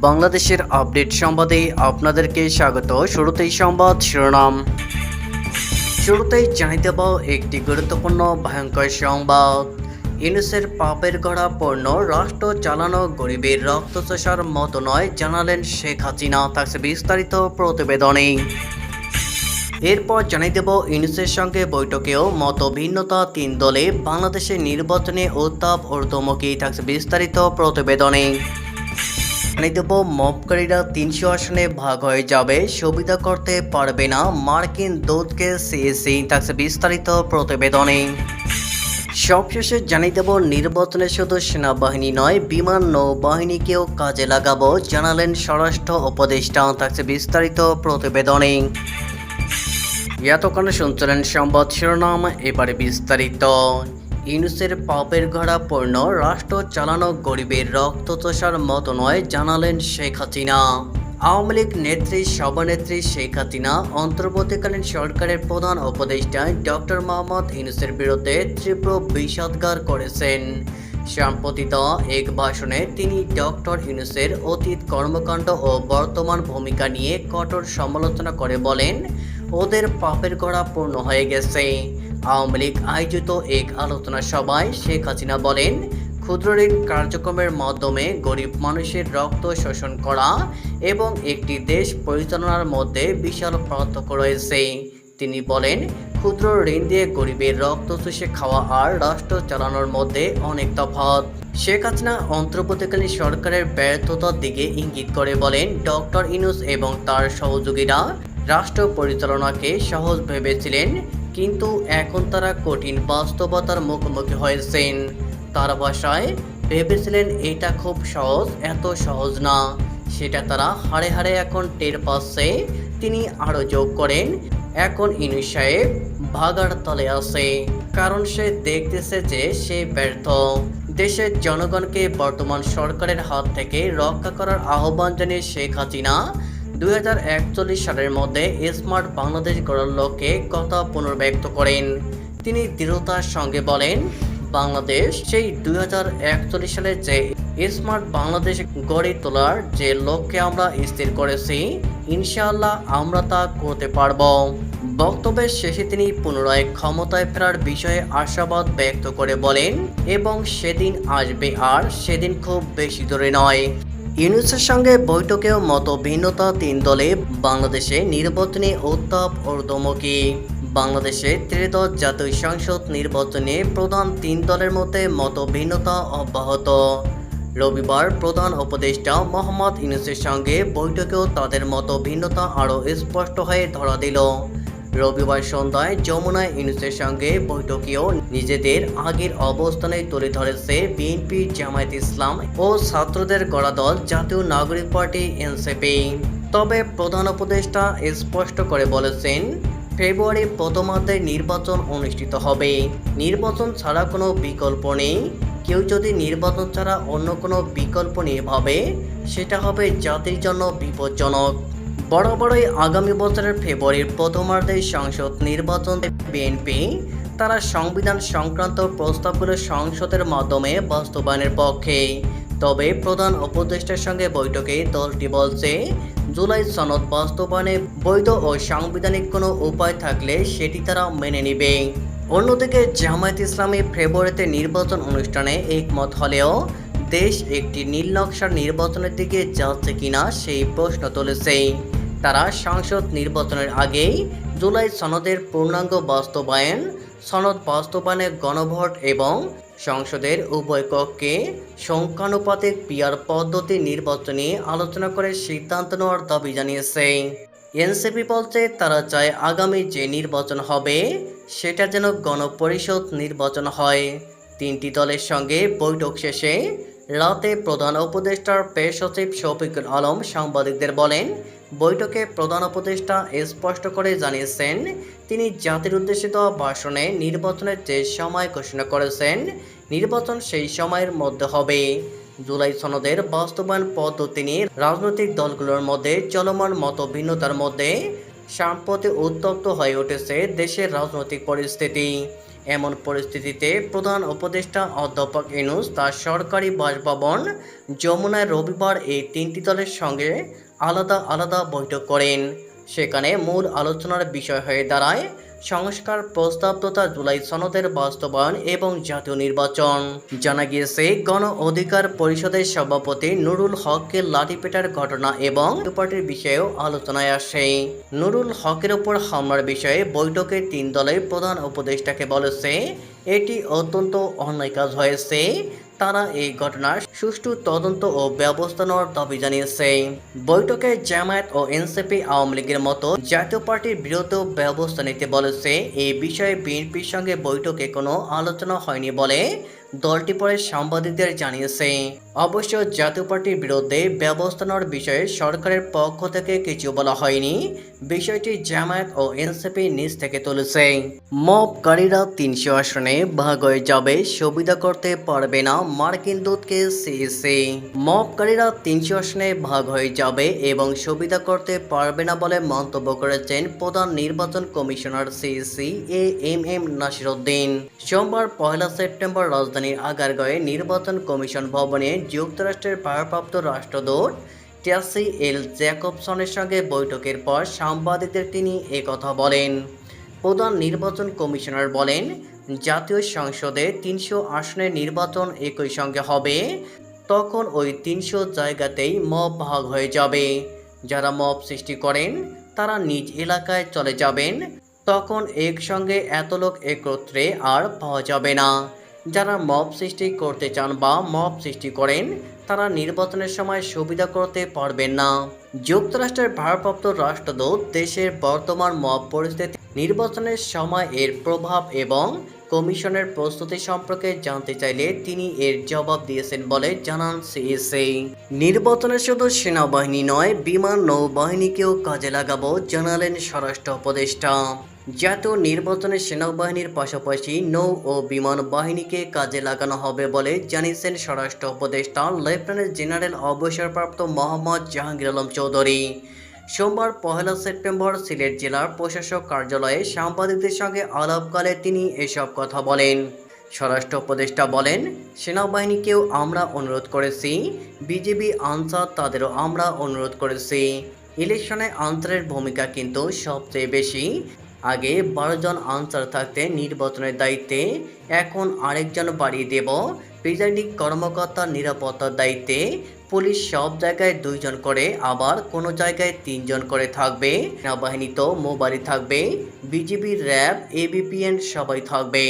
বাংলাদেশের আপডেট সংবাদে আপনাদেরকে স্বাগত। শুরুতেই সংবাদ শিরোনাম। শুরুতেই জানিয়ে দেব একটি গুরুত্বপূর্ণ ভয়ঙ্কর সংবাদ। ইউনুসের পাপের গড়া পণ্য রাষ্ট্র চালানো গরিবের রক্ত চষার মতো নয়, জানালেন শেখ হাসিনা। থাকছে বিস্তারিত প্রতিবেদনে। এরপর জানিয়ে দেব ইউনুসের সঙ্গে বৈঠকেও মত ভিন্নতা তিন দলে বাংলাদেশের নির্বাচনে উত্তাপ ঊর্ধ্বমুখী। থাকছে বিস্তারিত প্রতিবেদনে। জানিয়ে দেব মপকারীরা তিনশো আসনে ভাগ হয়ে যাবে, সুবিধা করতে পারবে না মার্কিন দূতকে সিএসি থাকছে বিস্তারিত প্রতিবেদনে। সবশেষে জানিয়ে দেব, নির্বাচনে শুধু সেনাবাহিনী নয়, বিমান নৌবাহিনীকেও কাজে লাগাবো, জানালেন স্বরাষ্ট্র উপদেষ্টা থাকছে বিস্তারিত প্রতিবেদনে। এতক্ষণ শুনছিলেন সংবাদ শিরোনাম, এবারে বিস্তারিত। ইউনুসের পাপের ঘোড়া পূর্ণ, রাষ্ট্র চালানো গরিবের রক্ত তোষার মতো নয়, জানালেন শেখ হাসিনা। আওয়ামী লীগ নেত্রী, সভানেত্রী শেখ হাসিনা, অন্তর্বর্তীকালীন সরকারের প্রধান উপদেষ্টা ডক্টর মোহাম্মদ ইউনুসের বিরুদ্ধে তীব্র বিষাদগার করেছেন। সম্প্রতি দেওয়া এক ভাষণে তিনি ডক্টর ইউনুসের অতীত কর্মকাণ্ড ও বর্তমান ভূমিকা নিয়ে কঠোর সমালোচনা করে বলেন, ওদের পাপের গড়া পূর্ণ হয়ে গেছে। আওয়ামী লীগ আয়োজিত এক আলোচনা সভায় শেখ হাসিনা বলেন, ক্ষুদ্র ঋণ কার্যক্রমের মাধ্যমে গরিব মানুষের রক্ত শোষণ করা এবং একটি দেশ পরিচালনার মধ্যে বিশাল পার্থক্য রয়েছে। তিনি বলেন, ক্ষুদ্র ঋণ দিয়ে গরিবের রক্ত চুষে খাওয়া আর রাষ্ট্র চালানোর মধ্যে অনেক তফাৎ। শেখ হাসিনা অন্তর্বর্তীকালীন সরকারের ব্যর্থতার দিকে ইঙ্গিত করে বলেন, ডক্টর ইনুস এবং তার সহযোগীরা রাষ্ট্র পরিচালনাকে সহজ ভেবেছিলেন কিন্তু এখন তারা কঠিন বাস্তবতার মুখোমুখি হয়েছেন। তার ভাষায় ভেবেছিলেন এটা খুব সহজ, এত সহজ না। সেটা তারা হাড়ে হাড়ে এখন টের পাচ্ছে। তিনি আরও যোগ করেন, এখন ইনু সাহেব ভাগার তলে আছে। কারণ সে দেখতেছে যে সে ব্যর্থ। দেশের জনগণকে বর্তমান সরকারের হাত থেকে রক্ষা করার আহ্বান জানিয়ে শেখ হাসিনা দুই হাজার একচল্লিশ সালের মধ্যে স্মার্ট বাংলাদেশ গড়ার লক্ষ্যে কথা পুনর্ব্যক্ত করেন। তিনি দৃঢ়তার সঙ্গে বলেন, বাংলাদেশ সেই দুই সালে যে স্মার্ট বাংলাদেশ গড়ে তোলার যে লক্ষ্যে আমরা স্থির করেছি, ইনশাআল্লাহ আমরা তা করতে পারব। বক্তব্যের শেষে তিনি পুনরায় ক্ষমতায় ফেরার বিষয়ে আশাবাদ ব্যক্ত করে বলেন, এবং সেদিন আসবে আর সেদিন খুব বেশি দূরে নয়। ইউনুসের সঙ্গে বৈঠকেও মত ভিন্নতা তিন দলে, বাংলাদেশে নির্বাচনী উত্তাপ ঊর্ধ্বমুখী। বাংলাদেশে ত্রিদশ জাতীয় সংসদ নির্বাচনে প্রধান তিন দলের মধ্যে মত ভিন্নতা অব্যাহত। রবিবার প্রধান উপদেষ্টা মোহাম্মদ ইউনুসের সঙ্গে বৈঠকেও তাদের মত ভিন্নতা আরও স্পষ্ট হয়ে ধরা দিল। রবিবার সন্ধ্যায় যমুনা ইউনুসের সঙ্গে বৈঠকেও নিজেদের আগের অবস্থানে তুলে ধরেছে বিএনপি, জামায়াত ইসলাম ও ছাত্রদের গড়া দল জাতীয় নাগরিক পার্টি, এনসিপি। তবে প্রধান উপদেষ্টা স্পষ্ট করে বলেছেন, ফেব্রুয়ারি প্রথমার্ধে নির্বাচন অনুষ্ঠিত হবে। নির্বাচন ছাড়া কোনো বিকল্প নেই। কেউ যদি নির্বাচন ছাড়া অন্য কোনো বিকল্প নিয়ে ভাবে, সেটা হবে জাতির জন্য বিপজ্জনক। বরাবরই আগামী বছরের ফেব্রুয়ারির প্রথমার্ধে সংসদ নির্বাচন বিএনপি। তারা সংবিধান সংক্রান্ত প্রস্তাবগুলো সংসদের মাধ্যমে বাস্তবায়নের পক্ষে। তবে প্রধান উপদেষ্টার সঙ্গে বৈঠকে দলটি বলছে, জুলাই সনদ বাস্তবায়নে বৈধ ও সাংবিধানিক কোনো উপায় থাকলে সেটি তারা মেনে নেবে। অন্যদিকে জামায়াত ইসলামী ফেব্রুয়ারিতে নির্বাচন অনুষ্ঠানে একমত হলেও, দেশ একটি নীল নকশার নির্বাচনের দিকে যাচ্ছে কিনা সেই প্রশ্ন তুলেছে। তারা সংসদ নির্বাচনের আগেই জুলাই সনদের পূর্ণাঙ্গ বাস্তবায়ন, সনদ বাস্তবায়নের গণভোট এবং সংসদের উভয় কক্ষে সংখ্যানুপাতিক পিয়ার পদ্ধতি নির্বাচনে আলোচনা করে সিদ্ধান্ত নেওয়ার দাবি জানিয়েছে। এনসিপি বলছে, তারা চায় আগামী যে নির্বাচন হবে, সেটা যেন গণপরিষদ নির্বাচন হয়। তিনটি দলের সঙ্গে বৈঠক শেষে রাতে প্রধান উপদেষ্টার পেশ সচিব শফিকুল আলম সাংবাদিকদের বলেন বৈঠকে প্রধান উপদেষ্টা স্পষ্ট করে জানিয়েছেন, তিনি জাতির উদ্দেশ্যে দেওয়া ভাষণে নির্বাচনের যে সময় ঘোষণা করেছেন, নির্বাচন সেই সময়ের মধ্যে হবে। জুলাই সনদের বাস্তবায়ন পদ্ধতি নিয়ে রাজনৈতিক দলগুলোর মধ্যে চলমান মত ভিন্নতার মধ্যে সাম্প্রতি উত্তপ্ত হয়ে উঠেছে দেশের রাজনৈতিক পরিস্থিতি। এমন পরিস্থিতিতে প্রধান উপদেষ্টা অধ্যাপক ইনুস তার সরকারি বাসভবন যমুনায় রবিবার এই তিনটি দলের সঙ্গে আলাদা আলাদা বৈঠক করেন। সেখানে মূল আলোচনার বিষয় হয়ে দাঁড়ায় সংস্কার প্রস্তাব তথা জুলাই সনদের বাস্তবায়ন এবং জাতীয় নির্বাচন। জানা গিয়েছে, গণ অধিকার পরিষদের সভাপতি নুরুল হককে লাঠিপেটার ঘটনা এবং পার্টির বিষয়েও আলোচনায় আসে। নুরুল হকের উপর হামলার বিষয়ে বৈঠকে তিন দলের প্রধান উপদেষ্টাকে বলেছে এটি অত্যন্ত অন্যায় কাজ হয়েছে। তারা এই ঘটনার সুষ্ঠু তদন্ত ও ব্যবস্থা নেওয়ার দাবি জানিয়েছে। বৈঠকে জামায়াত ও এনসিপি আওয়ামী লীগের মতো জাতীয় পার্টির বিরুদ্ধেও ব্যবস্থা নিতে বলেছে। এই বিষয়ে বিএনপির সঙ্গে বৈঠকে কোনো আলোচনা হয়নি বলে দলটি পরে সাংবাদিকদের জানিয়েছে, অবশ্য জাতীয় পার্টির বিরুদ্ধে ব্যবস্থা নেওয়ার বিষয়ে সরকারের পক্ষ থেকে কিছু বলা হয়নি। বিষয়টি জামায়াত ও এনসিপি নিজ থেকে তুলেছে। মবকারীরা তিনশো আসনে ভাগ হয়ে যাবে, সুবিধা করতে পারবে না মার্কিন দূতকে সিইসি। মবকারীরা তিনশো আসনে ভাগ হয়ে যাবে এবং সুবিধা করতে পারবে না বলে মন্তব্য করেছেন প্রধান নির্বাচন commissioner CEC A M M Nasiruddin সোমবার পয়লা সেপ্টেম্বর রাজধানীর আগারগাঁয়ে নির্বাচন কমিশন ভবনে যুক্তরাষ্ট্রের ভারপ্রাপ্ত রাষ্ট্রদূত টেসি এল জ্যাকবসনের সঙ্গে বৈঠকের পর সাংবাদিকদের তিনি একথা বলেন। প্রধান নির্বাচন কমিশনার বলেন, জাতীয় সংসদে তিনশো আসনের নির্বাচন একই সঙ্গে হবে। তখন ওই তিনশো জায়গাতেই মব ভাগ হয়ে যাবে। যারা মব সৃষ্টি করেন, তারা নিজ এলাকায় চলে যাবেন। তখন একসঙ্গে এত লোক একত্রে আর পাওয়া যাবে না। যারা মব সৃষ্টি করতে চান বা মব সৃষ্টি করেন, তারা নির্বাচনের সময় সুবিধা করতে পারবেন না। যুক্তরাষ্ট্রের ভারপ্রাপ্ত রাষ্ট্রদূত দেশের বর্তমান মব পরিস্থিতি, নির্বাচনের সময় এর প্রভাব এবং কমিশনের প্রস্তুতি সম্পর্কে জানতে চাইলে তিনি এর জবাব দিয়েছেন বলে জানান সিএসএ। নির্বাচনে শুধু সেনাবাহিনী নয়, বিমান নৌবাহিনীকেও কাজে লাগাবো জানালেন স্বরাষ্ট্র উপদেষ্টা। জাতীয় নির্বাচনে সেনাবাহিনীর পাশাপাশি নৌ ও বিমান বাহিনীকে কাজে লাগানো হবে বলে জানিয়েছেন স্বরাষ্ট্র উপদেষ্টা লেফটেন্যান্ট জেনারেল অবসরপ্রাপ্ত মোহাম্মদ জাহাঙ্গীর আলম চৌধুরী। সোমবার পহেলা সেপ্টেম্বর সিলেট জেলার প্রশাসক কার্যালয়ে সাংবাদিকদের সঙ্গে আলাপকালে তিনি এসব কথা বলেন। স্বরাষ্ট্র উপদেষ্টা বলেন, সেনাবাহিনীকেও আমরা অনুরোধ করেছি, বিজেপি, আনসার তাদেরও আমরা অনুরোধ করেছি। ইলেকশনে আনসারের ভূমিকা কিন্তু সবচেয়ে বেশি আগে বারোজন আনসার থাকতে নির্বাচনের দায়িত্বে, এখন আরেকজন বাড়িয়ে দেব। প্রিজাইডিং কর্মকর্তার নিরাপত্তার দায়িত্বে, পুলিশ সব জায়গায় দুইজন করে, আবার কোনো জায়গায় তিনজন করে থাকবে। সেনাবাহিনী তো মোবাইল থাকবে বিজিবি র্যাব এবিপিএন সবাই থাকবে।